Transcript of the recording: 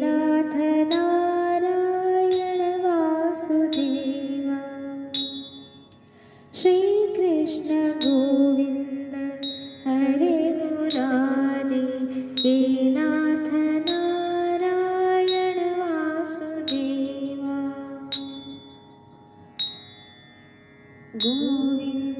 नाथ नारायण वासुदेवा श्रीकृष्ण गोविन्द हरे मुरारे हे नाथ नारायण वासुदेवा गोविन्द